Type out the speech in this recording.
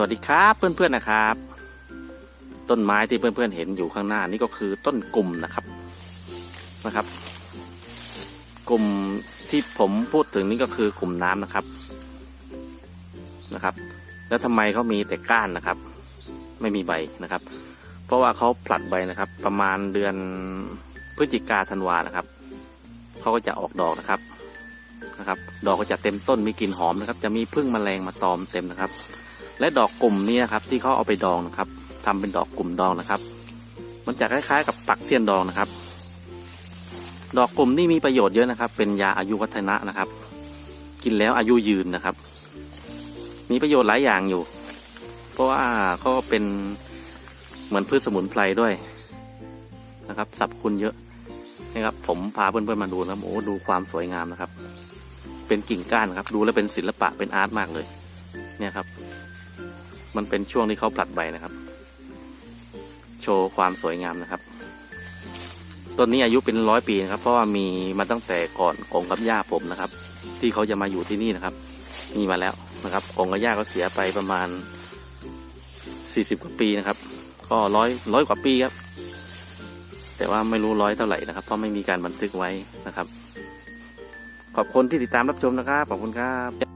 วัสดีครับเพื่อนๆนะครับ ต้นไม้ที่เพื่อนๆเห็นอยู่ข้างหน้านี่ก็คือต้นกลุ่มนะครับนะครับ กลุ่มที่ผมพูดถึงนี่ก็คือกลุ่มน้ำนะครับนะครับ แล้วทำไมเขามีแต่ก้านนะครับ ไม่มีใบนะครับ เพราะว่าเขาผลัดใบนะครับ ประมาณเดือนพฤศจิกาธันวานะครับเขาก็จะออกดอกนะครับนะครับ ดอกก็จะเต็มต้นมีกลิ่นหอมนะครับ จะมีพึ่งแมลงมาตอมเต็มนะครับ และดอกกลุ่มนี้นะครับ ที่เขาเอาไปดองนะครับทำเป็นดอกกลุ่มดองนะครับ มันจะคล้ายๆ กับปักเสี้ยนดองนะครับ ดอกกลุ่มนี่มีประโยชน์เยอะนะครับ เป็นยาอายุวัฒนะนะครับ กินแล้วอายุยืนนะครับ มีประโยชน์หลายอย่างอยู่ เพราะว่าก็เป็นเหมือนพืชสมุนไพรด้วยนะครับสรรพคุณเยอะนะครับ ผมพาเพื่อนๆมาดูแล้วโอ้ดูความสวยงามนะครับ เป็นกิ่งก้านครับ ดูแล้วเป็นศิลปะเป็นอาร์ตมากเลย เนี่ยครับ มันเป็นช่วงที่เขาผลัดใบนะครับ โชว์ความสวยงามนะครับต้นนี้อายุเป็นร้อยปีนะครับ เพราะว่ามีมาตั้งแต่ก่อนกงกับย่าผมนะครับ ที่เขาจะมาอยู่ที่นี่นะครับ มีมาแล้วนะครับกงกับย่าก็เสียไปประมาณสี่สิบกว่าปีนะครับ ก็ร้อยร้อยกว่าปีครับ แต่ว่าไม่รู้ร้อยเท่าไหร่นะครับ เพราะไม่มีการบันทึกไว้นะครับ ขอบคุณที่ติดตามรับชมนะครับ ขอบคุณครับ